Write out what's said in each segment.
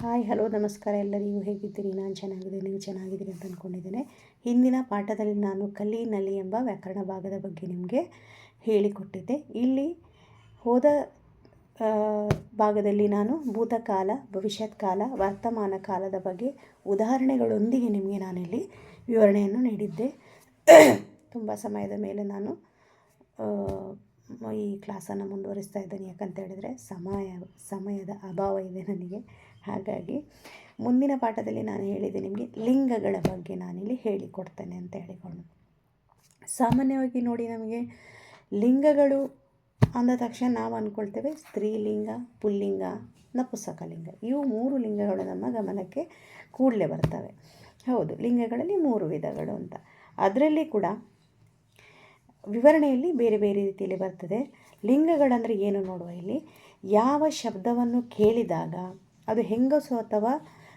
Hi, hello, ನಮಸ್ಕಾರ ಎಲ್ಲರಿಗೂ ಹೇಗಿದ್ದೀರಿ? ನಾನು ಚೆನ್ನಾಗಿದ್ದೀನಿ, ನೀವು ಚೆನ್ನಾಗಿದ್ದೀರಿ ಅಂತ ಅಂದ್ಕೊಂಡಿದ್ದೇನೆ ಹಿಂದಿನ ಪಾಠದಲ್ಲಿ ನಾನು ಕಲಿ ನಲಿ ಎಂಬ ವ್ಯಾಕರಣ ಭಾಗದ ಬಗ್ಗೆ ನಿಮಗೆ ಹೇಳಿಕೊಟ್ಟಿದ್ದೆ. ಇಲ್ಲಿ ಹೋದ ಭಾಗದಲ್ಲಿ ನಾನು ಭೂತಕಾಲ ಭವಿಷ್ಯತ್ ಕಾಲ ವರ್ತಮಾನ ಕಾಲದ ಬಗ್ಗೆ ಉದಾಹರಣೆಗಳೊಂದಿಗೆ ನಿಮಗೆ ನಾನಿಲ್ಲಿ ವಿವರಣೆಯನ್ನು ನೀಡಿದ್ದೆ. ತುಂಬ ಸಮಯದ ಮೇಲೆ ನಾನು ಈ ಕ್ಲಾಸನ್ನು ಮುಂದುವರಿಸ್ತಾ ಇದ್ದೇನೆ. ಯಾಕಂತ ಹೇಳಿದರೆ, ಸಮಯ, ಸಮಯದ ಅಭಾವ ಇದೆ ನನಗೆ. ಹಾಗಾಗಿ ಮುಂದಿನ ಪಾಠದಲ್ಲಿ ನಾನು ಹೇಳಿದೆ ನಿಮಗೆ ಲಿಂಗಗಳ ಬಗ್ಗೆ ನಾನಿಲ್ಲಿ ಹೇಳಿಕೊಡ್ತೇನೆ ಅಂತ ಹೇಳಿಕೊಂಡು. ಸಾಮಾನ್ಯವಾಗಿ ನೋಡಿ ನಮಗೆ ಲಿಂಗಗಳು ಅಂದ ತಕ್ಷಣ ನಾವು ಅಂದ್ಕೊಳ್ತೇವೆ ಸ್ತ್ರೀಲಿಂಗ, ಪುಲ್ಲಿಂಗ ನಪುಸಕಲಿಂಗ ಇವು ಮೂರು ಲಿಂಗಗಳು ನಮ್ಮ ಗಮನಕ್ಕೆ ಕೂಡಲೇ ಬರ್ತವೆ. ಹೌದು, ಲಿಂಗಗಳಲ್ಲಿ ಮೂರು ವಿಧಗಳು ಅಂತ. ಅದರಲ್ಲಿ ಕೂಡ ವಿವರಣೆಯಲ್ಲಿ ಬೇರೆ ಬೇರೆ ರೀತಿಯಲ್ಲಿ ಬರ್ತದೆ. ಲಿಂಗಗಳಂದರೆ ಏನು ನೋಡುವ ಇಲ್ಲಿ? ಯಾವ ಶಬ್ದವನ್ನು ಕೇಳಿದಾಗ ಅದು ಹೆಂಗಸು ಅಥವಾ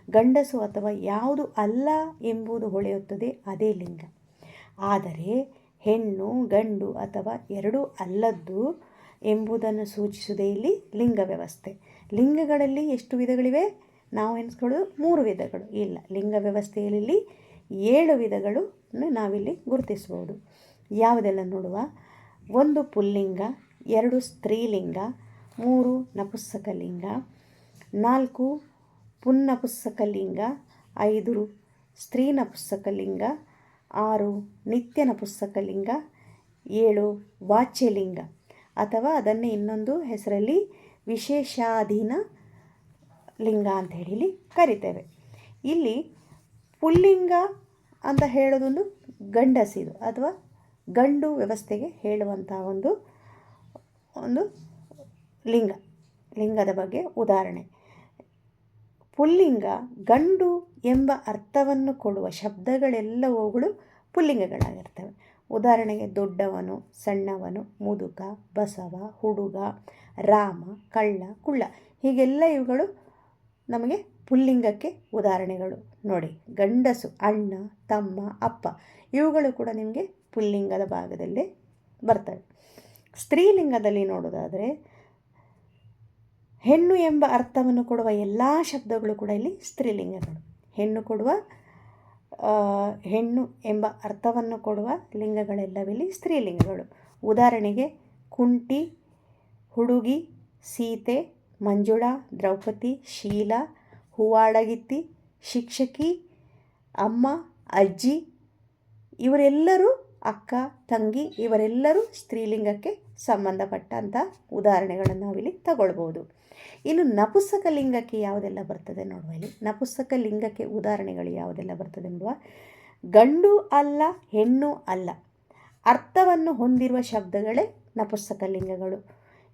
ಗಂಡಸು ಅಥವಾ ಯಾವುದು ಅಲ್ಲ ಎಂಬುದು ಹೊಳೆಯುತ್ತದೆ ಅದೇ ಲಿಂಗ. ಆದರೆ ಹೆಣ್ಣು, ಗಂಡು ಅಥವಾ ಎರಡೂ ಅಲ್ಲದ್ದು ಎಂಬುದನ್ನು ಸೂಚಿಸುವುದೇ ಇಲ್ಲಿ ಲಿಂಗ ವ್ಯವಸ್ಥೆ. ಲಿಂಗಗಳಲ್ಲಿ ಎಷ್ಟು ವಿಧಗಳಿವೆ? ನಾವು ಎನಿಸ್ಕೊಳ್ಳೋದು ಮೂರು ವಿಧಗಳು. ಇಲ್ಲ, ಲಿಂಗ ವ್ಯವಸ್ಥೆಯಲ್ಲಿ ಏಳು ವಿಧಗಳು ನಾವಿಲ್ಲಿ ಗುರುತಿಸ್ಬೋದು. ಯಾವುದೆಲ್ಲ ನೋಡುವ? ಒಂದು ಪುಲ್ಲಿಂಗ, ಎರಡು ಸ್ತ್ರೀಲಿಂಗ, ಮೂರು ನಪುಂಸಕಲಿಂಗ ನಾಲ್ಕು ಪುನ್ನಪುಸ್ತಕಲಿಂಗ ಐದು ಸ್ತ್ರೀ ನಪುಂಸಕಲಿಂಗ ಆರು ನಿತ್ಯ ನಪುಂಸಕಲಿಂಗ ಏಳು ವಾಚ್ಯಲಿಂಗ ಅಥವಾ ಅದನ್ನೇ ಇನ್ನೊಂದು ಹೆಸರಲ್ಲಿ ವಿಶೇಷಾಧೀನ ಲಿಂಗ ಅಂತ ಹೇಳಿ ಕರಿತೇವೆ. ಇಲ್ಲಿ ಪುಲ್ಲಿಂಗ ಅಂತ ಹೇಳೋದೊಂದು ಗಂಡಸಿದು ಅಥವಾ ಗಂಡು ವ್ಯವಸ್ಥೆಗೆ ಹೇಳುವಂಥ ಒಂದು ಒಂದು ಲಿಂಗ, ಲಿಂಗದ ಬಗ್ಗೆ ಉದಾಹರಣೆ. ಪುಲ್ಲಿಂಗ, ಗಂಡು ಎಂಬ ಅರ್ಥವನ್ನು ಕೊಡುವ ಶಬ್ದಗಳೆಲ್ಲವುಗಳು ಪುಲ್ಲಿಂಗಗಳಾಗಿರ್ತವೆ. ಉದಾಹರಣೆಗೆ ದೊಡ್ಡವನು, ಸಣ್ಣವನು, ಮುದುಕ, ಬಸವ, ಹುಡುಗ, ರಾಮ, ಕಳ್ಳ, ಕುಳ್ಳ. ಹೀಗೆಲ್ಲ ಇವುಗಳು ನಮಗೆ ಪುಲ್ಲಿಂಗಕ್ಕೆ ಉದಾಹರಣೆಗಳು. ನೋಡಿ, ಗಂಡಸು, ಅಣ್ಣ, ತಮ್ಮ, ಅಪ್ಪ, ಇವುಗಳು ಕೂಡ ನಿಮಗೆ ಪುಲ್ಲಿಂಗದ ಭಾಗದಲ್ಲಿ ಬರ್ತವೆ. ಸ್ತ್ರೀಲಿಂಗದಲ್ಲಿ ನೋಡೋದಾದರೆ ಹೆಣ್ಣು ಎಂಬ ಅರ್ಥವನ್ನು ಕೊಡುವ ಎಲ್ಲ ಶಬ್ದಗಳು ಕೂಡ ಇಲ್ಲಿ ಸ್ತ್ರೀಲಿಂಗಗಳು. ಹೆಣ್ಣು ಕೊಡುವ ಹೆಣ್ಣು ಎಂಬ ಅರ್ಥವನ್ನು ಕೊಡುವ ಲಿಂಗಗಳೆಲ್ಲವಿಲ್ಲಿ ಸ್ತ್ರೀಲಿಂಗಗಳು. ಉದಾಹರಣೆಗೆ ಕುಂಟಿ, ಹುಡುಗಿ, ಸೀತೆ, ಮಂಜುಳಾ, ದ್ರೌಪದಿ, ಶೀಲಾ ಹೂವಾಡಗಿತ್ತಿ ಶಿಕ್ಷಕಿ, ಅಮ್ಮ, ಅಜ್ಜಿ, ಇವರೆಲ್ಲರೂ ಅಕ್ಕ, ತಂಗಿ, ಇವರೆಲ್ಲರೂ ಸ್ತ್ರೀಲಿಂಗಕ್ಕೆ ಸಂಬಂಧಪಟ್ಟಂಥ ಉದಾಹರಣೆಗಳನ್ನು ನಾವಿಲ್ಲಿ ತಗೊಳ್ಬೋದು ಇನ್ನು ನಪುಸ್ತಕ ಲಿಂಗಕ್ಕೆ ಯಾವುದೆಲ್ಲ ಬರ್ತದೆ ನೋಡುವ ಇಲ್ಲಿ. ನಪುಸ್ತಕ ಲಿಂಗಕ್ಕೆ ಉದಾಹರಣೆಗಳು ಯಾವುದೆಲ್ಲ ಬರ್ತದೆ ನೋಡುವ. ಗಂಡು ಅಲ್ಲ, ಹೆಣ್ಣು ಅಲ್ಲ. ಅರ್ಥವನ್ನು ಹೊಂದಿರುವ ಶಬ್ದಗಳೇ ನಪುಂಸಕ ಲಿಂಗಗಳು.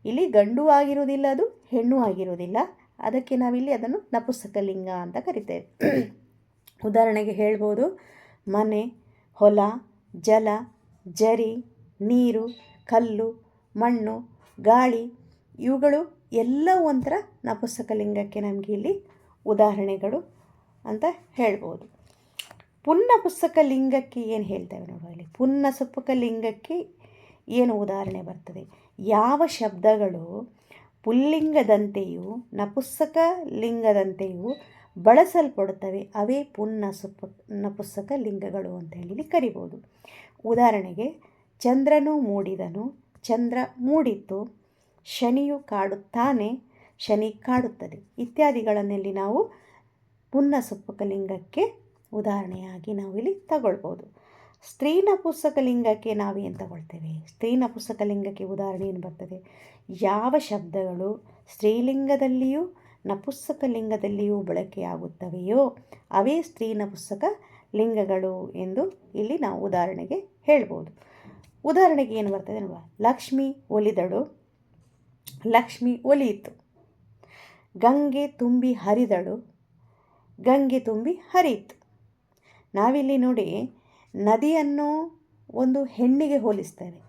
ಇಲ್ಲಿ ಗಂಡು ಆಗಿರುವುದಿಲ್ಲ ಅದು, ಹೆಣ್ಣು ಆಗಿರುವುದಿಲ್ಲ. ಅದಕ್ಕೆ ನಾವಿಲ್ಲಿ ಅದನ್ನು ನಪುಂಸಕ ಲಿಂಗ ಅಂತ ಕರಿತೇವೆ. ಉದಾಹರಣೆಗೆ ಹೇಳ್ಬೋದು, ಮನೆ, ಹೊಲ, ಜಲ, ಜರಿ, ನೀರು, ಕಲ್ಲು, ಮಣ್ಣು, ಗಾಳಿ, ಇವುಗಳು ಎಲ್ಲ ಒಂಥರ ನಪುಸ್ತಕ ಲಿಂಗಕ್ಕೆ ನಮಗೆ ಇಲ್ಲಿ ಉದಾಹರಣೆಗಳು ಅಂತ ಹೇಳ್ಬೋದು. ಪುನ್ನಪುಸ್ತಕ ಲಿಂಗಕ್ಕೆ ಏನು ಹೇಳ್ತೇವೆ ನೋಡುವ ಇಲ್ಲಿ ಸುಪ್ಪಕ ಲಿಂಗಕ್ಕೆ ಏನು ಉದಾಹರಣೆ ಬರ್ತದೆ? ಯಾವ ಶಬ್ದಗಳು ಪುಲ್ಲಿಂಗದಂತೆಯೂ ನಪುಸ್ತಕ ಲಿಂಗದಂತೆಯೂ ಬಳಸಲ್ಪಡುತ್ತವೆ, ಅವೇ ಪುನ್ನಸುಪ ನಪುಸ್ತಕ ಲಿಂಗಗಳು ಅಂತ ಹೇಳಿ ಇಲ್ಲಿ ಕರಿಬೋದು. ಉದಾಹರಣೆಗೆ, ಚಂದ್ರನು ಮೂಡಿದನು, ಚಂದ್ರ ಮೂಡಿತ್ತು ಶನಿಯು ಕಾಡುತ್ತಾನೆ, ಶನಿ ಕಾಡುತ್ತದೆ. ಇತ್ಯಾದಿಗಳನ್ನೆಲ್ಲಿ ನಾವು ಪುನ್ನ ಲಿಂಗಕ್ಕೆ ಉದಾಹರಣೆಯಾಗಿ ನಾವಿಲ್ಲಿ ತಗೊಳ್ಬೋದು ಸ್ತ್ರೀನ ಪುಸ್ತಕಲಿಂಗಕ್ಕೆ ಲಿಂಗಕ್ಕೆ ನಾವೇನು ತಗೊಳ್ತೇವೆ? ಸ್ತ್ರೀನ ಪುಸ್ತಕಲಿಂಗಕ್ಕೆ ಲಿಂಗಕ್ಕೆ ಉದಾಹರಣೆ ಏನು ಬರ್ತದೆ? ಯಾವ ಶಬ್ದಗಳು ಸ್ತ್ರೀಲಿಂಗದಲ್ಲಿಯೂ ನಪುಸ್ತಕಲಿಂಗದಲ್ಲಿಯೂ ಬಳಕೆಯಾಗುತ್ತವೆಯೋ, ಅವೇ ಸ್ತ್ರೀನ ಪುಸ್ತಕ ಲಿಂಗಗಳು ಎಂದು ಇಲ್ಲಿ ನಾವು ಉದಾಹರಣೆಗೆ ಹೇಳ್ಬೋದು. ಉದಾಹರಣೆಗೆ ಏನು ಬರ್ತದೆ ಲಕ್ಷ್ಮಿ ಒಲಿದಳು. ಲಕ್ಷ್ಮಿ ಒಲಿಯಿತು. ಗಂಗೆ ತುಂಬಿ ಹರಿದಳು. ಗಂಗೆ ತುಂಬಿ ಹರಿಯಿತು. ನಾವಿಲ್ಲಿ ನೋಡಿ ನದಿಯನ್ನು ಒಂದು ಹೆಣ್ಣಿಗೆ ಹೋಲಿಸ್ತೇವೆ.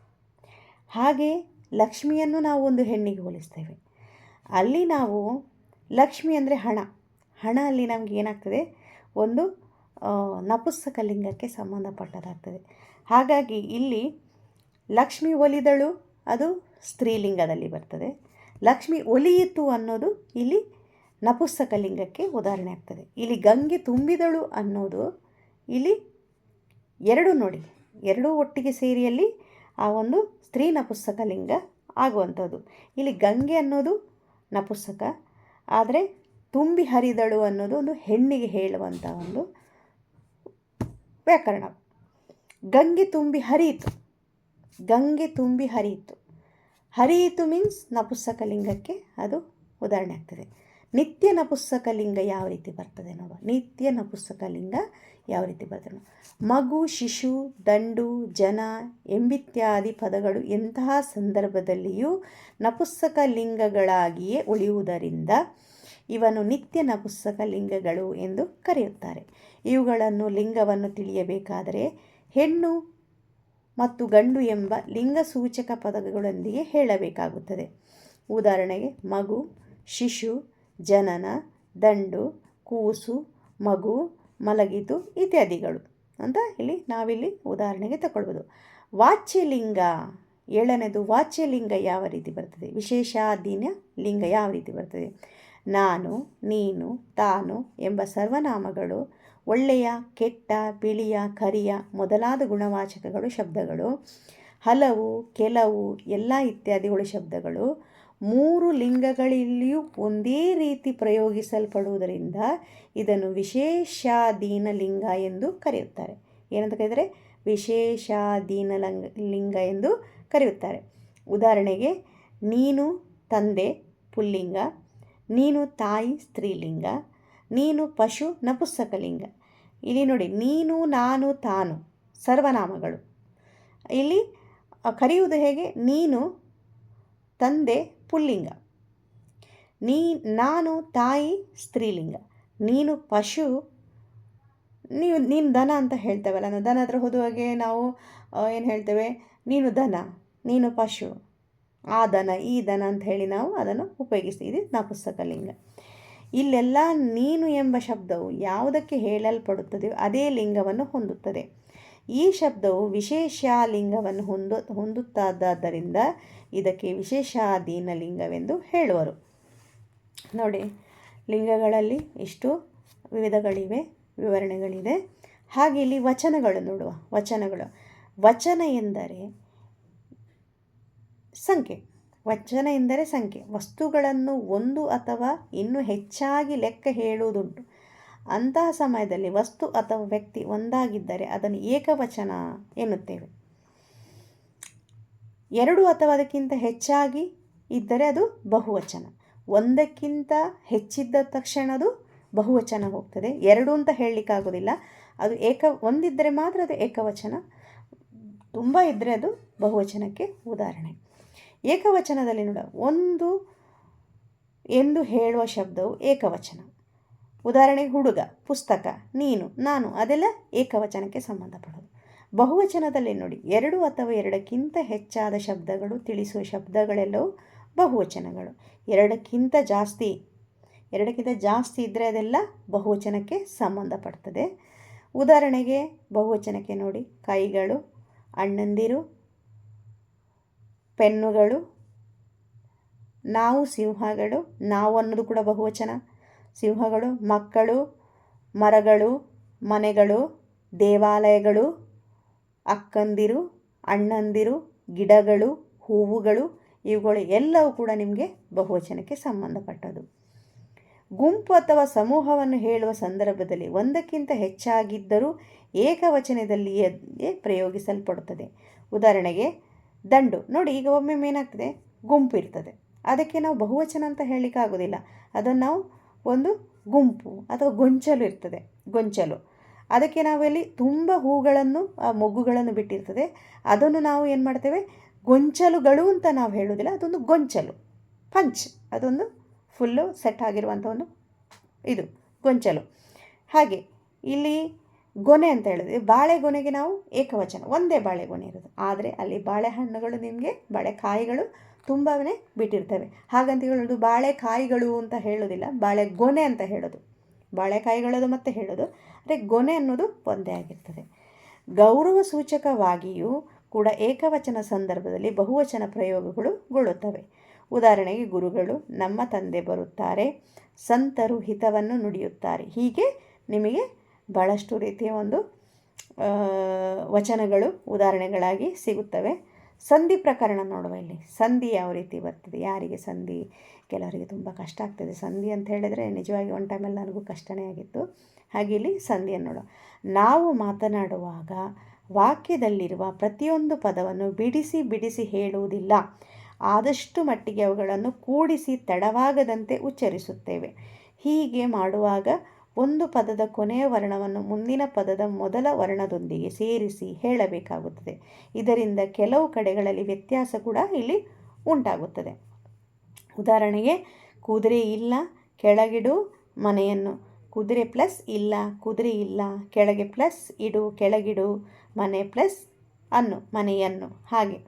ಹಾಗೆ ಲಕ್ಷ್ಮಿಯನ್ನು ನಾವು ಒಂದು ಹೆಣ್ಣಿಗೆ ಹೋಲಿಸ್ತೇವೆ. ಅಲ್ಲಿ ನಾವು ಲಕ್ಷ್ಮಿ ಅಂದರೆ ಹಣ. ಹಣ ಅಲ್ಲಿ ನಮಗೆ ಏನಾಗ್ತದೆ? ಒಂದು ನಪುಸ್ತಕ ಲಿಂಗಕ್ಕೆ ಸಂಬಂಧಪಟ್ಟದಾಗ್ತದೆ. ಹಾಗಾಗಿ ಇಲ್ಲಿ ಲಕ್ಷ್ಮಿ ಒಲಿದಳು, ಅದು ಸ್ತ್ರೀಲಿಂಗದಲ್ಲಿ ಬರ್ತದೆ. ಲಕ್ಷ್ಮಿ ಒಲಿಯಿತು ಅನ್ನೋದು ಇಲ್ಲಿ ನಪುಸ್ತಕಲಿಂಗಕ್ಕೆ ಉದಾಹರಣೆ ಆಗ್ತದೆ. ಇಲ್ಲಿ ಗಂಗೆ ತುಂಬಿದಳು ಅನ್ನೋದು ಇಲ್ಲಿ ಎರಡು ನೋಡಿ. ಎರಡೂ ಒಟ್ಟಿಗೆ ಸೇರಿಯಲ್ಲಿ ಆ ಒಂದು ಸ್ತ್ರೀ ನಪುಸ್ತಕಲಿಂಗ ಆಗುವಂಥದ್ದು. ಇಲ್ಲಿ ಗಂಗೆ ಅನ್ನೋದು ನಪುಸ್ತಕ ಆದರೆ ತುಂಬಿ ಹರಿದಳು ಅನ್ನೋದು ಒಂದು ಹೆಣ್ಣಿಗೆ ಹೇಳುವಂಥ ಒಂದು ವ್ಯಾಕರಣ. ಗಂಗೆ ತುಂಬಿ ಹರಿಯಿತು. ಗಂಗೆ ತುಂಬಿ ಹರಿಯಿತು. ಹರಿಯಿತು ಮೀನ್ಸ್ ನಪುಸ್ತಕ ಲಿಂಗಕ್ಕೆ ಅದು ಉದಾಹರಣೆ ಆಗ್ತದೆ. ನಿತ್ಯ ನಪುಸ್ತಕಲಿಂಗ ಯಾವ ರೀತಿ ಬರ್ತದೆ ನೋಡುವ. ನಿತ್ಯ ನಪುಸ್ತಕ ಲಿಂಗ ಯಾವ ರೀತಿ ಬರ್ತದೆ ಮಗು, ಶಿಶು, ದಂಡು, ಜನ, ಎಂಬಿತ್ಯಾದಿ ಪದಗಳು ಎಂತಹ ಸಂದರ್ಭದಲ್ಲಿಯೂ ನಪುಸ್ತಕ ಲಿಂಗಗಳಾಗಿಯೇ ಉಳಿಯುವುದರಿಂದ ಇವನು ನಿತ್ಯ ನಪುಸ್ತಕ ಲಿಂಗಗಳು ಎಂದು ಕರೆಯುತ್ತಾರೆ. ಇವುಗಳನ್ನು ಲಿಂಗವನ್ನು ತಿಳಿಯಬೇಕಾದರೆ ಹೆಣ್ಣು ಮತ್ತು ಗಂಡು ಎಂಬ ಲಿಂಗ ಸೂಚಕ ಪದಗಳೊಂದಿಗೆ ಹೇಳಬೇಕಾಗುತ್ತದೆ. ಉದಾಹರಣೆಗೆ, ಮಗು, ಶಿಶು, ಜನನ, ದಂಡು, ಕೂಸು, ಮಗು, ಮಲಗಿತು ಇತ್ಯಾದಿಗಳು. ಅಂತ ಇಲ್ಲಿ ನಾವಿಲ್ಲಿ ಉದಾಹರಣೆಗೆ ತಗೊಳ್ಬೋದು. ವಾಚ್ಯಲಿಂಗ, ಏಳನೇದು ವಾಚ್ಯಲಿಂಗ ಯಾವ ರೀತಿ ಬರ್ತದೆ? ವಿಶೇಷಾಧೀನ ಲಿಂಗ ಯಾವ ರೀತಿ ಬರ್ತದೆ? ನಾನು, ನೀನು, ತಾನು ಎಂಬ ಸರ್ವನಾಮಗಳು ಒಳ್ಳೆಯ, ಕೆಟ್ಟ, ಬಿಳಿಯ, ಕರಿಯ ಮೊದಲಾದ ಗುಣವಾಚಕಗಳು ಶಬ್ದಗಳು. ಹಲವು, ಕೆಲವು, ಎಲ್ಲ ಇತ್ಯಾದಿಗಳು ಶಬ್ದಗಳು. ಮೂರು ಲಿಂಗಗಳಲ್ಲಿಯೂ ಒಂದೇ ರೀತಿ ಪ್ರಯೋಗಿಸಲ್ಪಡುವುದರಿಂದ ಇದನ್ನು ವಿಶೇಷಾಧೀನ ಲಿಂಗ ಎಂದು ಕರೆಯುತ್ತಾರೆ. ಏನಂತ ಕರೆದರೆ ವಿಶೇಷಾಧೀನ ಲಂಗ, ಲಿಂಗ ಎಂದು ಕರೆಯುತ್ತಾರೆ. ಉದಾಹರಣೆಗೆ, ನೀನು ತಂದೆ ಪುಲ್ಲಿಂಗ, ನೀನು ತಾಯಿ ಸ್ತ್ರೀಲಿಂಗ, ನೀನು ಪಶು ನಪುಸ್ತಕಲಿಂಗ ಇಲ್ಲಿ ನೋಡಿ, ನೀನು, ನಾನು, ತಾನು, ಸರ್ವನಾಮಗಳು. ಇಲ್ಲಿ ಕರೆಯುವುದು ಹೇಗೆ? ನೀನು, ತಂದೆ, ಪುಲ್ಲಿಂಗ. ನೀ, ನಾನು, ತಾಯಿ, ಸ್ತ್ರೀಲಿಂಗ. ನೀನು, ಪಶು ನೀವು ನೀನು ದನ ಅಂತ ಹೇಳ್ತೇವಲ್ಲ, ನಾವು ದನ ಹತ್ರ ಹೋದುವಾಗೆ ನಾವು ಏನು ಹೇಳ್ತೇವೆ? ನೀನು ದನ ನೀನು ಪಶು. ಆ ದನ ಈ ದನ ಅಂತ ಹೇಳಿ ನಾವು ಅದನ್ನು ಉಪಯೋಗಿಸ್ತೀವಿ. ನಪುಸ್ತಕ ಲಿಂಗ. ಇಲ್ಲೆಲ್ಲ ನೀನು ಎಂಬ ಶಬ್ದವು ಯಾವುದಕ್ಕೆ ಹೇಳಲ್ಪಡುತ್ತದೆಯೋ ಅದೇ ಲಿಂಗವನ್ನು ಹೊಂದುತ್ತದೆ. ಈ ಶಬ್ದವು ವಿಶೇಷ ಲಿಂಗವನ್ನು ಹೊಂದು ಹೊಂದುತ್ತಾದ್ದರಿಂದ ಇದಕ್ಕೆ ವಿಶೇಷಾಧೀನ ಲಿಂಗವೆಂದು ಹೇಳುವರು. ನೋಡಿ, ಲಿಂಗಗಳಲ್ಲಿ ಇಷ್ಟು ವಿವಿಧಗಳಿವೆ, ವಿವರಣೆಗಳಿದೆ. ಹಾಗೆ ಇಲ್ಲಿ ವಚನಗಳು ನೋಡುವ, ವಚನಗಳು. ವಚನ ಎಂದರೆ ಸಂಖ್ಯೆ. ವಚನ ಎಂದರೆ ಸಂಖ್ಯೆ. ವಸ್ತುಗಳನ್ನು ಒಂದು ಅಥವಾ ಇನ್ನೂ ಹೆಚ್ಚಾಗಿ ಲೆಕ್ಕ ಹೇಳುವುದುಂಟು. ಅಂತಹ ಸಮಯದಲ್ಲಿ ವಸ್ತು ಅಥವಾ ವ್ಯಕ್ತಿ ಒಂದಾಗಿದ್ದರೆ ಅದನ್ನು ಏಕವಚನ ಎನ್ನುತ್ತೇವೆ. ಎರಡು ಅಥವಾ ಅದಕ್ಕಿಂತ ಹೆಚ್ಚಾಗಿ ಇದ್ದರೆ ಅದು ಬಹುವಚನ. ಒಂದಕ್ಕಿಂತ ಹೆಚ್ಚಿದ್ದ ತಕ್ಷಣ ಅದು ಬಹುವಚನ ಹೋಗ್ತದೆ. ಎರಡು ಅಂತ ಹೇಳಲಿಕ್ಕಾಗೋದಿಲ್ಲ ಅದು ಏಕ, ಒಂದಿದ್ದರೆ ಮಾತ್ರ ಅದು ಏಕವಚನ. ತುಂಬ ಇದ್ದರೆ ಅದು ಬಹುವಚನಕ್ಕೆ ಉದಾಹರಣೆ. ಏಕವಚನದಲ್ಲಿ ನೋಡ. ಒಂದು ಎಂದು ಹೇಳುವ ಶಬ್ದವು ಏಕವಚನ. ಉದಾಹರಣೆಗೆ ಹುಡುಗ, ಪುಸ್ತಕ, ನೀನು, ನಾನು, ಅದೆಲ್ಲ ಏಕವಚನಕ್ಕೆ ಸಂಬಂಧಪಡೋದು. ಬಹುವಚನದಲ್ಲಿ ನೋಡಿ, ಎರಡು ಅಥವಾ ಎರಡಕ್ಕಿಂತ ಹೆಚ್ಚಾದ ಶಬ್ದಗಳು, ತಿಳಿಸುವ ಶಬ್ದಗಳೆಲ್ಲವೂ ಬಹುವಚನಗಳು. ಎರಡಕ್ಕಿಂತ ಜಾಸ್ತಿ ಎರಡಕ್ಕಿಂತ ಜಾಸ್ತಿ ಇದ್ದರೆ ಅದೆಲ್ಲ ಬಹುವಚನಕ್ಕೆ ಸಂಬಂಧಪಡ್ತದೆ. ಉದಾಹರಣೆಗೆ, ಬಹುವಚನಕ್ಕೆ ನೋಡಿ, ಕೈಗಳು, ಅಣ್ಣಂದಿರು ಪೆನ್ನುಗಳು, ನಾವು ಸಿಂಹಗಳು, ನಾವು ಅನ್ನೋದು ಕೂಡ ಬಹುವಚನ. ಸಿಂಹಗಳು, ಮಕ್ಕಳು, ಮರಗಳು, ಮನೆಗಳು, ದೇವಾಲಯಗಳು, ಅಕ್ಕಂದಿರು, ಅಣ್ಣಂದಿರು, ಗಿಡಗಳು, ಹೂವುಗಳು, ಇವುಗಳು ಎಲ್ಲವೂ ಕೂಡ ನಿಮಗೆ ಬಹುವಚನಕ್ಕೆ ಸಂಬಂಧಪಟ್ಟದು ಗುಂಪು ಅಥವಾ ಸಮೂಹವನ್ನು ಹೇಳುವ ಸಂದರ್ಭದಲ್ಲಿ ಒಂದಕ್ಕಿಂತ ಹೆಚ್ಚಾಗಿದ್ದರೂ ಏಕವಚನದಲ್ಲಿಯೇ ಪ್ರಯೋಗಿಸಲ್ಪಡುತ್ತದೆ. ಉದಾಹರಣೆಗೆ ದಂಡು. ನೋಡಿ, ಈಗ ಒಮ್ಮೆ ಏನಾಗ್ತದೆ ಗುಂಪು ಇರ್ತದೆ. ಅದಕ್ಕೆ ನಾವು ಬಹುವಚನ ಅಂತ ಹೇಳಲಿಕ್ಕೆ ಆಗೋದಿಲ್ಲ. ಅದನ್ನು ನಾವು ಒಂದು ಗುಂಪು ಅಥವಾ ಗೊಂಚಲು ಇರ್ತದೆ. ಗೊಂಚಲು. ಅದಕ್ಕೆ ನಾವಲ್ಲಿ ತುಂಬ ಹೂಗಳನ್ನು ಮೊಗ್ಗುಗಳನ್ನು ಬಿಟ್ಟಿರ್ತದೆ. ಅದನ್ನು ನಾವು ಏನು ಮಾಡ್ತೇವೆ? ಗೊಂಚಲುಗಳು ಅಂತ ನಾವು ಹೇಳೋದಿಲ್ಲ ಅದೊಂದು ಗೊಂಚಲು. ಪಂಚ್. ಅದೊಂದು ಫುಲ್ಲು ಸೆಟ್ ಆಗಿರುವಂಥ ಒಂದು ಇದು. ಗೊಂಚಲು. ಹಾಗೆ ಇಲ್ಲಿ ಗೊನೆ ಅಂತ ಹೇಳಿದ್ರೆ ಬಾಳೆಗೊನೆಗೆ ನಾವು ಏಕವಚನ, ಒಂದೇ ಬಾಳೆಗೊನೆ ಇರೋದು. ಆದರೆ ಅಲ್ಲಿ ಬಾಳೆಹಣ್ಣುಗಳು ನಿಮಗೆ ಬಾಳೆಕಾಯಿಗಳು ತುಂಬಾ ಬಿಟ್ಟಿರ್ತವೆ. ಹಾಗಂತ ಹೇಳೋದು ಬಾಳೆಕಾಯಿಗಳು ಅಂತ ಹೇಳೋದಿಲ್ಲ ಬಾಳೆಗೊನೆ ಅಂತ ಹೇಳೋದು. ಬಾಳೆಕಾಯಿಗಳದು ಮತ್ತೆ ಹೇಳೋದು. ಆದರೆ ಗೊನೆ ಅನ್ನೋದು ಒಂದೇ ಆಗಿರ್ತದೆ. ಗೌರವ ಸೂಚಕವಾಗಿಯೂ ಕೂಡ ಏಕವಚನ ಸಂದರ್ಭದಲ್ಲಿ ಬಹುವಚನ ಪ್ರಯೋಗಗಳು ಗೊಳ್ಳುತ್ತವೆ. ಉದಾಹರಣೆಗೆ, ಗುರುಗಳು, ನಮ್ಮ ತಂದೆ ಬರುತ್ತಾರೆ, ಸಂತರು ಹಿತವನ್ನು ನುಡಿಯುತ್ತಾರೆ. ಹೀಗೆ ನಿಮಗೆ ಭಾಳಷ್ಟು ರೀತಿಯ ಒಂದು ವಚನಗಳು, ಉದಾಹರಣೆಗಳಾಗಿ ಸಿಗುತ್ತವೆ. ಸಂಧಿ ಪ್ರಕರಣ ನೋಡುವ ಇಲ್ಲಿ. ಸಂಧಿ ಯಾವ ರೀತಿ ಬರ್ತದೆ? ಯಾರಿಗೆ ಸಂಧಿ? ಕೆಲವರಿಗೆ ತುಂಬ ಕಷ್ಟ ಆಗ್ತದೆ. ಸಂಧಿ ಅಂತ ಹೇಳಿದರೆ ನಿಜವಾಗಿ ಒನ್ ಟೈಮಲ್ಲಿ ನನಗೂ ಕಷ್ಟನೇ ಆಗಿತ್ತು. ಹಾಗೆ ಇಲ್ಲಿ ಸಂಧಿಯನ್ನು ನೋಡುವ. ನಾವು ಮಾತನಾಡುವಾಗ ವಾಕ್ಯದಲ್ಲಿರುವ ಪ್ರತಿಯೊಂದು ಪದವನ್ನು ಬಿಡಿಸಿ ಬಿಡಿಸಿ ಹೇಳುವುದಿಲ್ಲ. ಆದಷ್ಟು ಮಟ್ಟಿಗೆ ಅವುಗಳನ್ನು ಕೂಡಿಸಿ ತಡವಾಗದಂತೆ ಉಚ್ಚರಿಸುತ್ತೇವೆ. ಹೀಗೆ ಮಾಡುವಾಗ ಒಂದು ಪದದ ಕೊನೆಯ ವರ್ಣವನ್ನು ಮುಂದಿನ ಪದದ ಮೊದಲ ವರ್ಣದೊಂದಿಗೆ ಸೇರಿಸಿ ಹೇಳಬೇಕಾಗುತ್ತದೆ. ಇದರಿಂದ ಕೆಲವು ಕಡೆಗಳಲ್ಲಿ ವ್ಯತ್ಯಾಸ ಕೂಡ ಇಲ್ಲಿ ಉಂಟಾಗುತ್ತದೆ. ಉದಾಹರಣೆಗೆ, ಕುದುರೆ ಇಲ್ಲ, ಕೆಳಗಿಡು, ಮನೆಯನ್ನು. ಕುದುರೆ ಪ್ಲಸ್ ಇಲ್ಲ, ಕುದುರೆ ಇಲ್ಲ, ಕೆಳಗೆ ಪ್ಲಸ್ ಇಡು, ಕೆಳಗಿಡು, ಮನೆ ಪ್ಲಸ್ ಅನ್ನು, ಮನೆಯನ್ನು. ಹಾಗೆ.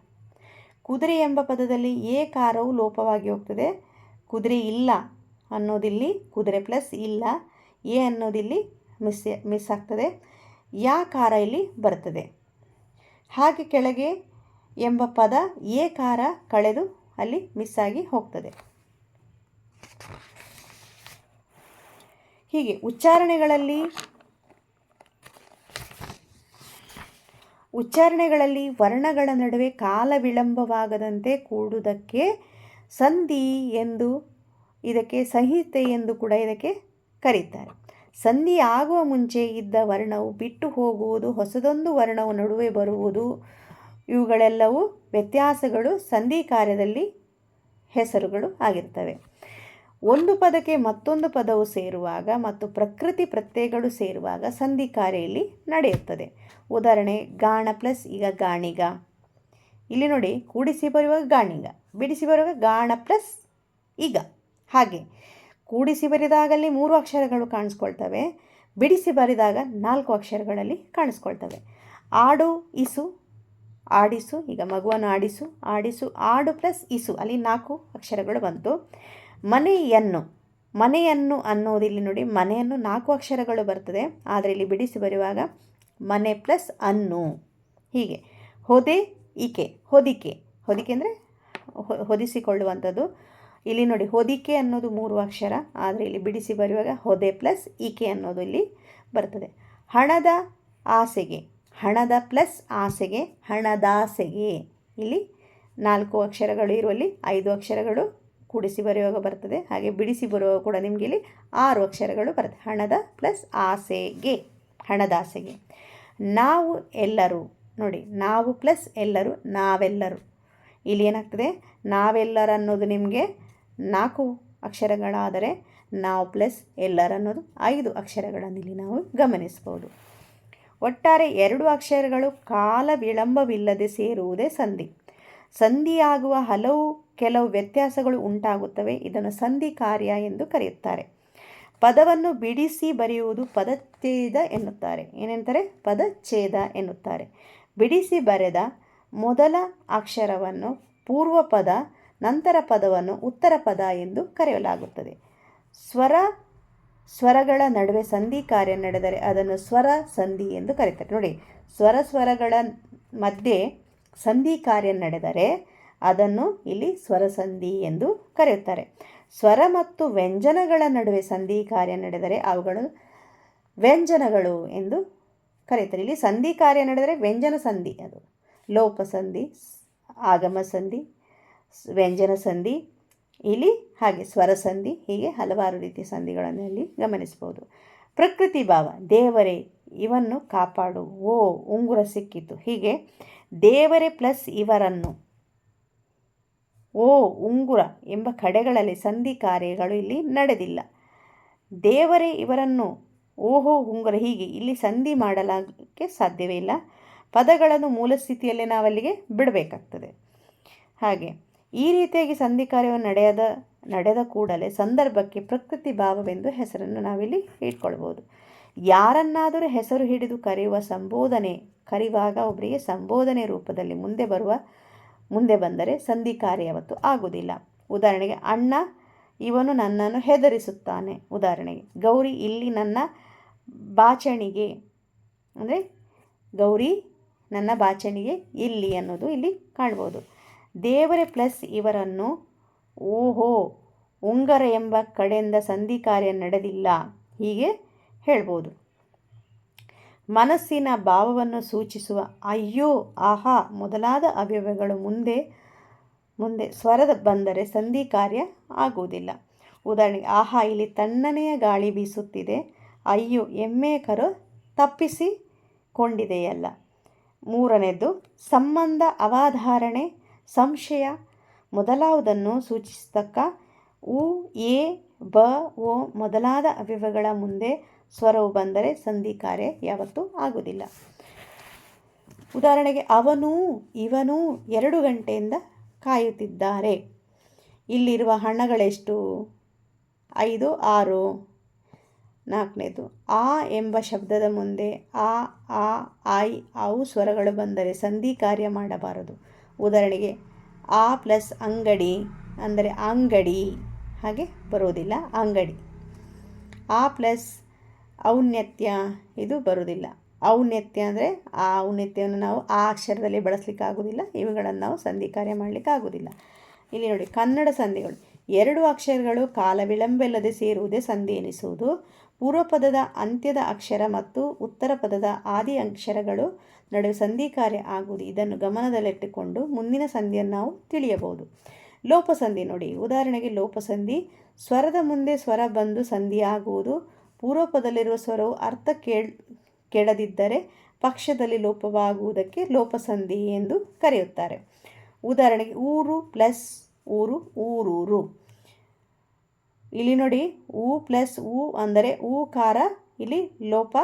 ಕುದುರೆ ಎಂಬ ಪದದಲ್ಲಿ ಏ ಕಾರವು ಲೋಪವಾಗಿ ಹೋಗ್ತದೆ. ಕುದುರೆ ಇಲ್ಲ ಅನ್ನೋದಿಲ್ಲಿ ಕುದುರೆ ಪ್ಲಸ್ ಇಲ್ಲ ಎ ಅನ್ನೋದಿಲ್ಲಿ ಮಿಸ್ ಮಿಸ್ ಆಗ್ತದೆ. ಯಾ ಕಾರ ಇಲ್ಲಿ ಬರ್ತದೆ. ಹಾಗೆ ಕೆಳಗೆ ಎಂಬ ಪದ ಎ ಕಾರ ಕಳೆದು ಅಲ್ಲಿ ಮಿಸ್ ಆಗಿ ಹೋಗ್ತದೆ. ಹೀಗೆ ಉಚ್ಚಾರಣೆಗಳಲ್ಲಿ ಉಚ್ಚಾರಣೆಗಳಲ್ಲಿ ವರ್ಣಗಳ ನಡುವೆ ಕಾಲ ವಿಳಂಬವಾಗದಂತೆ ಕೂಡುವುದಕ್ಕೆ ಸಂಧಿ ಎಂದು, ಇದಕ್ಕೆ ಸಂಹಿತೆ ಎಂದು ಕೂಡ ಇದಕ್ಕೆ ಕರೀತಾರೆ. ಸಂಧಿ ಆಗುವ ಮುಂಚೆ ಇದ್ದ ವರ್ಣವು ಬಿಟ್ಟು ಹೋಗುವುದು, ಹೊಸದೊಂದು ವರ್ಣವು ನಡುವೆ ಬರುವುದು, ಇವುಗಳೆಲ್ಲವೂ ವ್ಯತ್ಯಾಸಗಳು, ಸಂಧಿ ಕಾರ್ಯದಲ್ಲಿ ಹೆಸರುಗಳು ಆಗಿರ್ತವೆ ಒಂದು ಪದಕ್ಕೆ ಮತ್ತೊಂದು ಪದವು ಸೇರುವಾಗ ಮತ್ತು ಪ್ರಕೃತಿ ಪ್ರತ್ಯಯಗಳು ಸೇರುವಾಗ ಸಂಧಿ ಕಾರ್ಯ ಇಲ್ಲಿ ನಡೆಯುತ್ತದೆ. ಉದಾಹರಣೆ, ಗಾಣ ಪ್ಲಸ್ ಈಗ ಗಾಣಿಗ. ಇಲ್ಲಿ ನೋಡಿ, ಕೂಡಿಸಿ ಬರುವಾಗ ಗಾಣಿಗ, ಬಿಡಿಸಿ ಬರುವಾಗ ಗಾಣ ಪ್ಲಸ್ ಈಗ. ಹಾಗೆ. ಕೂಡಿಸಿ ಬರೆದಾಗಲ್ಲಿ ಮೂರು ಅಕ್ಷರಗಳು ಕಾಣಿಸ್ಕೊಳ್ತವೆ, ಬಿಡಿಸಿ ಬರೆದಾಗ ನಾಲ್ಕು ಅಕ್ಷರಗಳಲ್ಲಿ ಕಾಣಿಸ್ಕೊಳ್ತವೆ. ಆಡು, ಇಸು, ಆಡಿಸು, ಈಗ ಮಗುವನ್ನು ಆಡಿಸು ಆಡಿಸು, ಆಡು ಪ್ಲಸ್ ಇಸು, ಅಲ್ಲಿ ನಾಲ್ಕು ಅಕ್ಷರಗಳು ಬಂತು. ಮನೆಯನ್ನು ಮನೆಯನ್ನು ಅನ್ನೋದಿಲ್ಲಿ ನೋಡಿ, ಮನೆಯನ್ನು ನಾಲ್ಕು ಅಕ್ಷರಗಳು ಬರ್ತದೆ, ಆದರೆ ಇಲ್ಲಿ ಬಿಡಿಸಿ ಬರುವಾಗ ಮನೆ ಪ್ಲಸ್ ಅನ್ನು. ಹೀಗೆ, ಹೊದೆ ಈಕೆ ಹೊದಿಕೆ ಹೊದಿಕೆ ಅಂದರೆ ಹೊದಿಸಿಕೊಳ್ಳುವಂಥದ್ದು. ಇಲ್ಲಿ ನೋಡಿ, ಹೊದಿಕೆ ಅನ್ನೋದು ಮೂರು ಅಕ್ಷರ, ಆದರೆ ಇಲ್ಲಿ ಬಿಡಿಸಿ ಬರೆಯುವಾಗ ಹೊದೆ ಪ್ಲಸ್ ಈಕೆ ಅನ್ನೋದು ಇಲ್ಲಿ ಬರ್ತದೆ. ಹಣದ ಆಸೆಗೆ, ಹಣದ ಪ್ಲಸ್ ಆಸೆಗೆ ಹಣದಾಸೆಗೆ ಇಲ್ಲಿ ನಾಲ್ಕು ಅಕ್ಷರಗಳು ಇರುವಲ್ಲಿ ಐದು ಅಕ್ಷರಗಳು ಕೂಡಿಸಿ ಬರೆಯುವಾಗ ಬರ್ತದೆ. ಹಾಗೆ ಬಿಡಿಸಿ ಬರುವಾಗ ಕೂಡ ನಿಮಗೆ ಇಲ್ಲಿ ಆರು ಅಕ್ಷರಗಳು ಬರ್ತದೆ. ಹಣದ ಪ್ಲಸ್ ಆಸೆಗೆ ಹಣದಾಸೆಗೆ ನಾವು ಎಲ್ಲರೂ, ನೋಡಿ, ನಾವು ಪ್ಲಸ್ ಎಲ್ಲರೂ, ನಾವೆಲ್ಲರೂ. ಇಲ್ಲಿ ಏನಾಗ್ತದೆ? ನಾವೆಲ್ಲರ ಅನ್ನೋದು ನಿಮಗೆ ನಾಲ್ಕು ಅಕ್ಷರಗಳಾದರೆ ನಾವು ಪ್ಲಸ್ ಎಲ್ಲರ ಅನ್ನೋದು ಐದು ಅಕ್ಷರಗಳನ್ನು ಇಲ್ಲಿ ನಾವು ಗಮನಿಸ್ಬೋದು. ಒಟ್ಟಾರೆ ಎರಡು ಅಕ್ಷರಗಳು ಕಾಲ ವಿಳಂಬವಿಲ್ಲದೆ ಸೇರುವುದೇ ಸಂಧಿ. ಸಂಧಿಯಾಗುವ ಹಲವು ಕೆಲವು ವ್ಯತ್ಯಾಸಗಳು ಉಂಟಾಗುತ್ತವೆ. ಇದನ್ನು ಸಂಧಿ ಕಾರ್ಯ ಎಂದು ಕರೆಯುತ್ತಾರೆ. ಪದವನ್ನು ಬಿಡಿಸಿ ಬರೆಯುವುದು ಪದಚ್ಛೇದ ಎನ್ನುತ್ತಾರೆ. ಏನಂತಾರೆ ಪದಚ್ಛೇದ ಎನ್ನುತ್ತಾರೆ. ಬಿಡಿಸಿ ಬರೆದ ಮೊದಲ ಅಕ್ಷರವನ್ನು ಪೂರ್ವ ಪದ ನಂತರ ಪದವನ್ನು ಉತ್ತರ ಪದ ಎಂದು ಕರೆಯಲಾಗುತ್ತದೆ. ಸ್ವರ, ಸ್ವರಗಳ ನಡುವೆ ಸಂಧಿ ಕಾರ್ಯ ನಡೆದರೆ ಅದನ್ನು ಸ್ವರ ಸಂಧಿ ಎಂದು ಕರೀತಾರೆ. ನೋಡಿ, ಸ್ವರ, ಸ್ವರಗಳ ಮಧ್ಯೆ ಸಂಧಿ ಕಾರ್ಯ ನಡೆದರೆ ಅದನ್ನು ಇಲ್ಲಿ ಸ್ವರ ಸಂಧಿ ಎಂದು ಕರೆಯುತ್ತಾರೆ. ಸ್ವರ ಮತ್ತು ವ್ಯಂಜನಗಳ ನಡುವೆ ಸಂಧಿ ಕಾರ್ಯ ನಡೆದರೆ ಅವುಗಳು ವ್ಯಂಜನಗಳು ಎಂದು ಕರೆಯುತ್ತಾರೆ. ಇಲ್ಲಿ ಸಂಧಿ ಕಾರ್ಯ ನಡೆದರೆ ವ್ಯಂಜನ ಸಂಧಿ ಅದು. ಲೋಪ ಸಂಧಿ, ಆಗಮ ಸಂಧಿ ವ್ಯಂಜನ ಸಂಧಿ ಇಲ್ಲಿ ಹಾಗೆ ಸ್ವರ ಸಂಧಿ, ಹೀಗೆ ಹಲವಾರು ರೀತಿಯ ಸಂಧಿಗಳನ್ನು ಇಲ್ಲಿ ಗಮನಿಸ್ಬೋದು ಪ್ರಕೃತಿ ಭಾವ, ದೇವರೇ, ಇವನ್ನು ಕಾಪಾಡು, ಓ, ಉಂಗುರ ಸಿಕ್ಕಿತು. ಹೀಗೆ, ದೇವರೇ ಪ್ಲಸ್ ಇವರನ್ನು, ಓ, ಉಂಗುರ ಎಂಬ ಕಡೆಗಳಲ್ಲಿ ಸಂಧಿ ಕಾರ್ಯಗಳು ಇಲ್ಲಿ ನಡೆದಿಲ್ಲ. ದೇವರೇ ಇವರನ್ನು, ಓಹೋ, ಉಂಗುರ, ಹೀಗೆ ಇಲ್ಲಿ ಸಂಧಿ ಮಾಡಲಾಗಕ್ಕೆ ಸಾಧ್ಯವೇ ಇಲ್ಲ. ಪದಗಳನ್ನು ಮೂಲ ಸ್ಥಿತಿಯಲ್ಲೇ ನಾವಲ್ಲಿಗೆ ಬಿಡಬೇಕಾಗ್ತದೆ. ಹಾಗೆ ಈ ರೀತಿಯಾಗಿ ಸಂಧಿ ಕಾರ್ಯವನ್ನು ನಡೆಯದ, ನಡೆದ ಕೂಡಲೇ ಸಂದರ್ಭಕ್ಕೆ ಪ್ರಕೃತಿ ಭಾವವೆಂದು ಹೆಸರನ್ನು ನಾವಿಲ್ಲಿ ಇಟ್ಕೊಳ್ಬೋದು. ಯಾರನ್ನಾದರೂ ಹೆಸರು ಹಿಡಿದು ಕರೆಯುವ ಸಂಬೋಧನೆ, ಕರೆಯುವಾಗ ಒಬ್ಬರಿಗೆ ಸಂಬೋಧನೆ ರೂಪದಲ್ಲಿ ಮುಂದೆ ಬರುವ, ಮುಂದೆ ಬಂದರೆ ಸಂಧಿ ಕಾರ್ಯವತ್ತು ಆಗುವುದಿಲ್ಲ. ಉದಾಹರಣೆಗೆ, ಅಣ್ಣ ಇವನು ನನ್ನನ್ನು ಹೆದರಿಸುತ್ತಾನೆ. ಉದಾಹರಣೆಗೆ, ಗೌರಿ ಇಲ್ಲಿ ನನ್ನ ಬಾಚಣಿಗೆ, ಅಂದರೆ ಗೌರಿ ನನ್ನ ಬಾಚಣಿಗೆ ಇಲ್ಲಿ ಅನ್ನೋದು ಇಲ್ಲಿ ಕಾಣ್ಬೋದು. ದೇವರೇ ಪ್ಲಸ್ ಇವರನ್ನು ಓಹೋ, ಉಂಗರ ಎಂಬ ಕಡೆಯಿಂದ ಸಂಧಿ ಕಾರ್ಯ ನಡೆದಿಲ್ಲ. ಹೀಗೆ ಹೇಳ್ಬೋದು. ಮನಸ್ಸಿನ ಭಾವವನ್ನು ಸೂಚಿಸುವ, ಅಯ್ಯೋ, ಆಹಾ, ಮೊದಲಾದ ಅವ್ಯವಗಳು ಮುಂದೆ ಮುಂದೆ ಸ್ವರದ ಬಂದರೆ ಸಂಧಿ ಕಾರ್ಯ ಆಗುವುದಿಲ್ಲ. ಉದಾಹರಣೆಗೆ, ಆಹಾ, ಇಲ್ಲಿ ತಣ್ಣನೆಯ ಗಾಳಿ ಬೀಸುತ್ತಿದೆ. ಅಯ್ಯೋ, ಎಮ್ಮೆ ಕರು ತಪ್ಪಿಸಿಕೊಂಡಿದೆಯಲ್ಲ. ಮೂರನೆಯದು ಸಂಬಂಧ ಅವಾಧಾರಣೆ ಸಂಶಯ. ಮೊದಲಾವುದನ್ನು ಸೂಚಿಸತಕ್ಕ ಉ, ಎ, ಬ ಓ ಮೊದಲಾದ ಅವ್ಯವಗಳ ಮುಂದೆ ಸ್ವರವು ಬಂದರೆ ಸಂಧಿ ಕಾರ್ಯ ಯಾವತ್ತೂ ಆಗುವುದಿಲ್ಲ. ಉದಾಹರಣೆಗೆ ಅವನು, ಇವನು ಎರಡು ಗಂಟೆಯಿಂದ ಕಾಯುತ್ತಿದ್ದಾರೆ. ಇಲ್ಲಿರುವ ಹಣಗಳೆಷ್ಟು? ಐದು, ಆರು, ನಾಲ್ಕನೇದು. ಆ ಎಂಬ ಶಬ್ದದ ಮುಂದೆ ಆ ಆ, ಐ, ಅವು ಸ್ವರಗಳು ಬಂದರೆ ಸಂಧಿ ಕಾರ್ಯ ಮಾಡಬಾರದು. ಉದಾಹರಣೆಗೆ ಆ ಪ್ಲಸ್ ಅಂಗಡಿ ಅಂದರೆ ಅಂಗಡಿ ಹಾಗೆ ಬರುವುದಿಲ್ಲ, ಅಂಗಡಿ. ಆ ಪ್ಲಸ್ ಔನ್ನತ್ಯ ಇದು ಬರುವುದಿಲ್ಲ. ಔನ್ನತ್ಯ ಅಂದರೆ ಆ ಔನ್ನತ್ಯವನ್ನು ನಾವು ಆ ಅಕ್ಷರದಲ್ಲಿ ಬಳಸಲಿಕ್ಕೆ ಆಗೋದಿಲ್ಲ ಇವುಗಳನ್ನು ನಾವು ಸಂಧಿ ಕಾರ್ಯ ಮಾಡಲಿಕ್ಕೆ ಆಗೋದಿಲ್ಲ ಇಲ್ಲಿ ನೋಡಿ, ಕನ್ನಡ ಸಂಧಿಗಳು ಎರಡು ಅಕ್ಷರಗಳು ಕಾಲ ವಿಳಂಬವಿಲ್ಲದೆ ಸೇರುವುದೇ ಸಂಧಿ ಎನಿಸುವುದು. ಪೂರ್ವ ಪದದ ಅಂತ್ಯದ ಅಕ್ಷರ ಮತ್ತು ಉತ್ತರ ಪದದ ಆದಿ ಅಕ್ಷರಗಳು ನಡುವೆ ಸಂಧಿ ಕಾರ್ಯ ಆಗುವುದು, ಇದನ್ನು ಗಮನದಲ್ಲಿಟ್ಟುಕೊಂಡು ಮುಂದಿನ ಸಂಧಿಯನ್ನು ನಾವು ತಿಳಿಯಬಹುದು. ಲೋಪಸಂಧಿ ನೋಡಿ, ಉದಾಹರಣೆಗೆ ಲೋಪಸಂಧಿ, ಸ್ವರದ ಮುಂದೆ ಸ್ವರ ಬಂದು ಸಂಧಿ ಆಗುವುದು, ಪೂರ್ವಪದಲ್ಲಿರುವ ಸ್ವರವು ಅರ್ಥ ಕೇಳ್ ಕೆಡದಿದ್ದರೆ ಪಕ್ಷದಲ್ಲಿ ಲೋಪವಾಗುವುದಕ್ಕೆ ಲೋಪಸಂಧಿ ಎಂದು ಕರೆಯುತ್ತಾರೆ. ಉದಾಹರಣೆಗೆ ಊರು ಪ್ಲಸ್ ಊರು ಊರೂರು. ಇಲ್ಲಿ ನೋಡಿ, ಊ ಪ್ಲಸ್ ಊ ಅಂದರೆ ಊ ಕಾರ ಇಲ್ಲಿ ಲೋಪ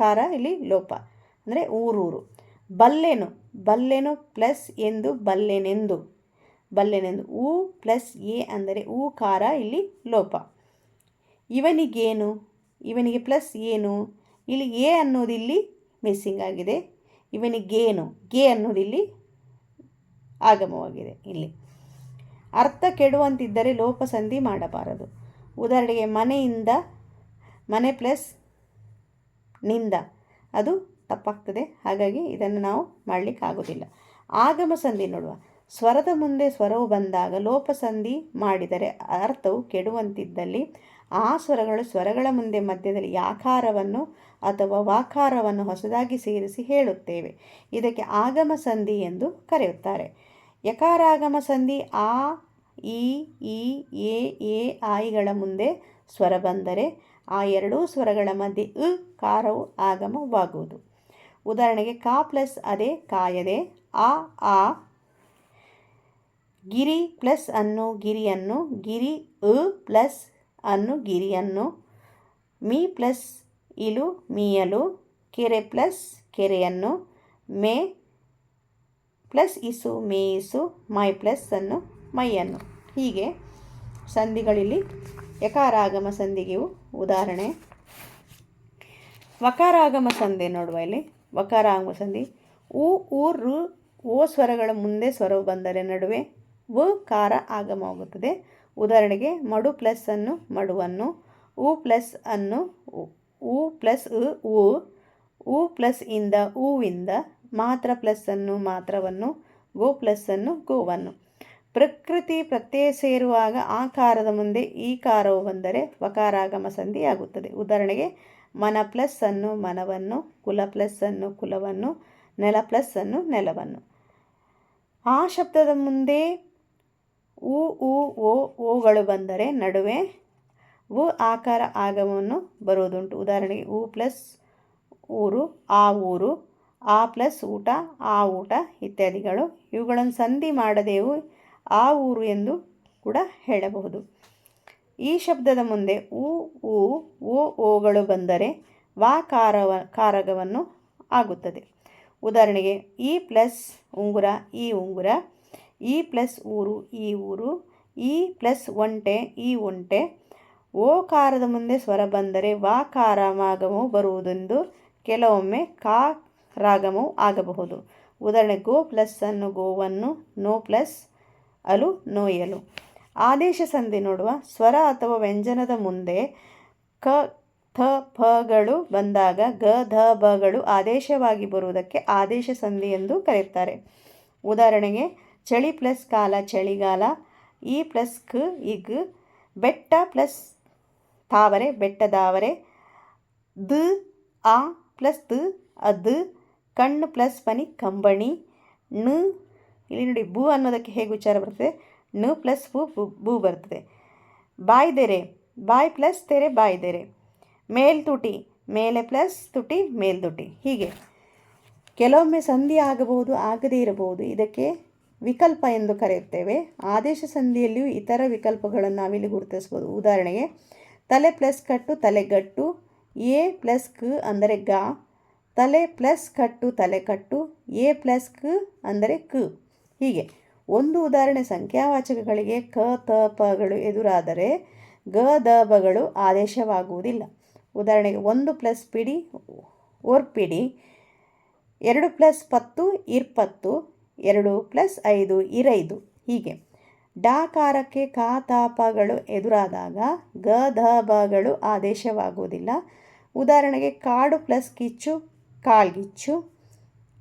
ಕಾರ ಇಲ್ಲಿ ಲೋಪ. ಅಂದರೆ ಊರೂರು. ಬಲ್ಲೆನು? ಬಲ್ಲೆನು ಪ್ಲಸ್ ಎಂದು ಬಲ್ಲೆನೆಂದು. ಬಲ್ಲೆನೆಂದು. ಊ ಪ್ಲಸ್ ಎ ಅಂದರೆ ಊ ಕಾರ ಇಲ್ಲಿ ಲೋಪ. ಇವನಿಗೇನು? ಇವನಿಗೆ ಪ್ಲಸ್ ಏನು? ಇಲ್ಲಿ ಎ ಅನ್ನೋದು ಇಲ್ಲಿ ಮಿಸ್ಸಿಂಗ್ ಆಗಿದೆ. ಇವನಿಗೇನು? ಗೆ ಅನ್ನೋದು ಇಲ್ಲಿ ಆಗಮವಾಗಿದೆ ಇಲ್ಲಿ. ಅರ್ಥ ಕೆಡುವಂತಿದ್ದರೆ ಲೋಪ ಸಂಧಿ ಮಾಡಬಾರದು. ಉದಾಹರಣೆಗೆ ಮನೆಯಿಂದ ಮನೆ ಪ್ಲಸ್ನಿಂದ ಅದು ತಪ್ಪಾಗ್ತದೆ. ಹಾಗಾಗಿ ಇದನ್ನು ನಾವು ಮಾಡಲಿಕ್ಕೆ ಆಗೋದಿಲ್ಲ. ಆಗಮ ಸಂಧಿ ನೋಡುವ. ಸ್ವರದ ಮುಂದೆ ಸ್ವರವು ಬಂದಾಗ ಲೋಪಸಂಧಿ ಮಾಡಿದರೆ ಅರ್ಥವು ಕೆಡುವಂತಿದ್ದಲ್ಲಿ ಆ ಸ್ವರಗಳು ಸ್ವರಗಳ ಮುಂದೆ ಮಧ್ಯದಲ್ಲಿ ಯಾಕಾರವನ್ನು ಅಥವಾ ವಾಕಾರವನ್ನು ಹೊಸದಾಗಿ ಸೇರಿಸಿ ಹೇಳುತ್ತೇವೆ. ಇದಕ್ಕೆ ಆಗಮ ಸಂಧಿ ಎಂದು ಕರೆಯುತ್ತಾರೆ. ಯಕಾರಾಗಮ ಸಂಧಿ ಆ ಇ ಈ, ಎ ಎ, ಆಯಿಗಳ ಮುಂದೆ ಸ್ವರ ಬಂದರೆ ಆ ಎರಡೂ ಸ್ವರಗಳ ಮಧ್ಯೆ ಉ ಕಾರವು ಆಗಮವಾಗುವುದು. ಉದಾಹರಣೆಗೆ ಕಾ ಪ್ಲಸ್ ಅದೇ ಕಾಯದೆ, ಆ ಆ, ಗಿರಿ ಪ್ಲಸ್ ಅನ್ನು ಗಿರಿಯನ್ನು, ಗಿರಿ ಉ ಪ್ಲಸ್ ಅನ್ನು ಗಿರಿಯನ್ನು, ಮೀ ಪ್ಲಸ್ ಇಲು ಮೀಯಲು, ಕೆರೆ ಪ್ಲಸ್ ಕೆರೆಯನ್ನು, ಮೇ ಪ್ಲಸ್ ಇಸು ಮೇಯಿಸು, ಮೈ ಪ್ಲಸ್ ಅನ್ನು ಮೈಯನ್ನು. ಹೀಗೆ ಸಂಧಿಗಳಿಲ್ಲಿ ಯಕಾರಾಗಮ ಸಂಧಿಗೆವು ಉದಾಹರಣೆ. ವಕಾರಾಗಮ ಸಂಧಿ ನೋಡುವ ಇಲ್ಲಿ. ವಕಾರಾಗಮ ಸಂಧಿ. ಉ ಉ, ರು ಓ ಸ್ವರಗಳ ಮುಂದೆ ಸ್ವರವು ಬಂದರೆ ನಡುವೆ ವ ಕಾರ ಆಗಮವಾಗುತ್ತದೆ. ಉದಾಹರಣೆಗೆ ಮಡು ಪ್ಲಸ್ ಅನ್ನು ಮಡುವನ್ನು, ಉ ಪ್ಲಸ್ ಅನ್ನು ಉ ಪ್ಲಸ್ ಉ ಉ ಪ್ಲಸ್ ಇಂದ ಹೂವಿಂದ ಮಾತ್ರ ಪ್ಲಸ್ ಅನ್ನು ಮಾತ್ರವನ್ನು, ಗೋ ಪ್ಲಸ್ ಅನ್ನು ಗೋವನ್ನು. ಪ್ರಕೃತಿ ಪ್ರತ್ಯಯ ಸೇರುವಾಗ ಆ ಕಾರದ ಮುಂದೆ ಈ ಕಾರವು ಬಂದರೆ ವಕಾರಾಗಮ ಸಂಧಿಯಾಗುತ್ತದೆ ಉದಾಹರಣೆಗೆ ಮನ ಪ್ಲಸ್ ಅನ್ನು ಮನವನ್ನು, ಕುಲ ಪ್ಲಸ್ ಅನ್ನು ಕುಲವನ್ನು, ನೆಲ ಪ್ಲಸ್ ಅನ್ನು ನೆಲವನ್ನು. ಆ ಶಬ್ದದ ಮುಂದೆ ಉ ಉ, ಓ, ಓಗಳು ಬಂದರೆ ನಡುವೆ ಉ ಆಕಾರ ಆಗಮವನ್ನು ಬರೋದುಂಟು ಉದಾಹರಣೆಗೆ ಉ ಪ್ಲಸ್ ಊರು, ಆ ಊರು, ಆ ಪ್ಲಸ್ ಊಟ, ಆ ಊಟ ಇತ್ಯಾದಿಗಳು ಇವುಗಳನ್ನು ಸಂಧಿ ಮಾಡದೆವು ಆ ಊರು ಎಂದು ಕೂಡ ಹೇಳಬಹುದು. ಈ ಶಬ್ದದ ಮುಂದೆ ಉ ಉ ಓ ಓಗಳು ಬಂದರೆ ವಾ ಕಾರವ, ಕಾರಗವನ್ನು ಆಗುತ್ತದೆ. ಉದಾಹರಣೆಗೆ ಇ ಪ್ಲಸ್ ಉಂಗುರ, ಈ ಉಂಗುರ ಇ ಪ್ಲಸ್ ಊರು, ಈ ಊರು ಇ ಪ್ಲಸ್ ಒಂಟೆ, ಈ ಒಂಟೆ. ಓ ಕಾರದ ಮುಂದೆ ಸ್ವರ ಬಂದರೆ ವಾ ಕಾರ ಮಾಗಮವು ಬರುವುದೆಂದು ಕೆಲವೊಮ್ಮೆ ಕಾ ರಾಗಮವು ಆಗಬಹುದು. ಉದಾಹರಣೆ ಗೋ ಪ್ಲಸ್ ಅನ್ನು ಗೋವನ್ನು ನೋ ಪ್ಲಸ್ ಅಲು ನೋಯಲು ಆದೇಶ ಸಂಧಿ ನೋಡುವ ಸ್ವರ ಅಥವಾ ವ್ಯಂಜನದ ಮುಂದೆ ಕ, ಥ ಫಗಳು ಬಂದಾಗ ಗ, ಧ ಬಗಳು ಆದೇಶವಾಗಿ ಬರುವುದಕ್ಕೆ ಆದೇಶ ಸಂಧಿ ಎಂದು ಕರೆಯುತ್ತಾರೆ. ಉದಾಹರಣೆಗೆ, ಚಳಿ ಪ್ಲಸ್ ಕಾಲ, ಚಳಿಗಾಲ, ಈ ಪ್ಲಸ್ ಕ ಇಗ್ ಬೆಟ್ಟ ಪ್ಲಸ್ ತಾವರೆ ಬೆಟ್ಟದಾವರೆ ದ, ಆ ಪ್ಲಸ್ ದ ಅದು ಕಣ್ಣು ಪ್ಲಸ್ ಪನಿ ಕಂಬಣಿ ಣ ಇಲ್ಲಿ ನೋಡಿ ಬು ಅನ್ನೋದಕ್ಕೆ ಹೇಗೆ ಉಚ್ಚಾರ ಬರ್ತದೆ? ನ ಪ್ಲಸ್ ಬು ಬು- ಬರ್ತದೆ. ಬಾಯ್ದೆರೆ ಬಾಯ್ ಪ್ಲಸ್ ತೆರೆ ಬಾಯ್ದೆರೆ ಮೇಲ್ತುಟಿ ಮೇಲೆ ಪ್ಲಸ್ ತುಟಿ ಮೇಲ್ತುಟಿ ಹೀಗೆ. ಕೆಲವೊಮ್ಮೆ ಸಂಧಿ ಆಗಬಹುದು, ಆಗದೇ ಇರಬಹುದು. ಇದಕ್ಕೆ ವಿಕಲ್ಪ ಎಂದು ಕರೆಯುತ್ತೇವೆ. ಆದೇಶ ಸಂಧಿಯಲ್ಲಿಯೂ ಇತರ ವಿಕಲ್ಪಗಳನ್ನು ನಾವಿಲ್ಲಿ ಗುರುತಿಸ್ಬೋದು ಉದಾಹರಣೆಗೆ, ತಲೆ ಪ್ಲಸ್ ಕಟ್ಟು ತಲೆಗಟ್ಟು ಎ ಪ್ಲಸ್ ಕ ಅಂದರೆ ಗ. ತಲೆ ಪ್ಲಸ್ ಕಟ್ಟು ತಲೆಕಟ್ಟು ಎ ಪ್ಲಸ್ ಕ ಅಂದರೆ ಕ. ಹೀಗೆ. ಒಂದು ಉದಾಹರಣೆ ಸಂಖ್ಯಾವಾಚಕಗಳಿಗೆ ಕ, ತ ಪಗಳು ಎದುರಾದರೆ ಗ, ದ ಬಗಳು ಆದೇಶವಾಗುವುದಿಲ್ಲ. ಉದಾಹರಣೆಗೆ ಒಂದು ಪ್ಲಸ್ ಪಿಡಿ ಓರ್ಪಿಡಿ ಎರಡು ಪ್ಲಸ್ ಪತ್ತು ಇರ್ಪತ್ತು ಎರಡು ಪ್ಲಸ್ ಐದು, ಇರೈದು. ಹೀಗೆ. ಡಾಕಾರಕ್ಕೆ ಕಾ ತಾಪಗಳು ಎದುರಾದಾಗ ಗ ಧ ಬಗಳು ಆದೇಶವಾಗುವುದಿಲ್ಲ. ಉದಾಹರಣೆಗೆ ಕಾಡು ಪ್ಲಸ್ ಕಿಚ್ಚು ಕಾಳ್ಗಿಚ್ಚು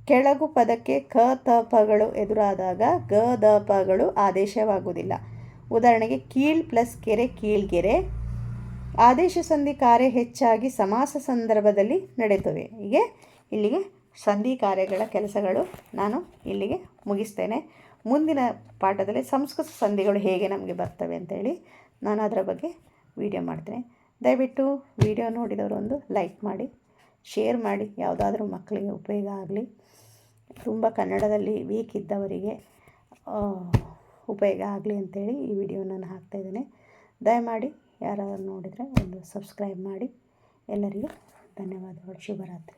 ಕೆಳಗು ಪದಕ್ಕೆ ಕ, ತ ಪಗಳು ಎದುರಾದಾಗ ಗ, ದ ಪಗಳು ಆದೇಶವಾಗುವುದಿಲ್ಲ. ಉದಾಹರಣೆಗೆ ಕೀಳ್ ಪ್ಲಸ್ ಕೆರೆ ಕೀಳ್ಗೆರೆ ಆದೇಶ ಸಂಧಿ ಕಾರ್ಯ ಹೆಚ್ಚಾಗಿ ಸಮಾಸ ಸಂದರ್ಭದಲ್ಲಿ ನಡೆಯುತ್ತವೆ. ಹೀಗೆ ಇಲ್ಲಿಗೆ ಸಂಧಿ ಕಾರ್ಯಗಳ ಕೆಲಸಗಳು ನಾನು ಇಲ್ಲಿಗೆ ಮುಗಿಸ್ತೇನೆ. ಮುಂದಿನ ಪಾಠದಲ್ಲಿ ಸಂಸ್ಕೃತ ಸಂಧಿಗಳು ಹೇಗೆ ನಮಗೆ ಬರ್ತವೆ ಅಂತೇಳಿ ನಾನು ಅದರ ಬಗ್ಗೆ ವಿಡಿಯೋ ಮಾಡ್ತೇನೆ. ದಯವಿಟ್ಟು ವಿಡಿಯೋ ನೋಡಿದವರು ಒಂದು ಲೈಕ್ ಮಾಡಿ, ಶೇರ್ ಮಾಡಿ, ಯಾವುದಾದ್ರೂ ಮಕ್ಕಳಿಗೆ ಉಪಯೋಗ ಆಗಲಿ. ತುಂಬ ಕನ್ನಡದಲ್ಲಿ ವೀಕ್ ಇದ್ದವರಿಗೆ ಉಪಯೋಗ ಆಗಲಿ ಅಂತೇಳಿ ಈ ವಿಡಿಯೋ ನಾನು ಹಾಕ್ತಾಯಿದ್ದೇನೆ ದಯಮಾಡಿ ಯಾರಾದರೂ ನೋಡಿದರೆ ಒಂದು ಸಬ್ಸ್ಕ್ರೈಬ್ ಮಾಡಿ. ಎಲ್ಲರಿಗೂ ಧನ್ಯವಾದಗಳು. ಶುಭರಾತ್ರಿ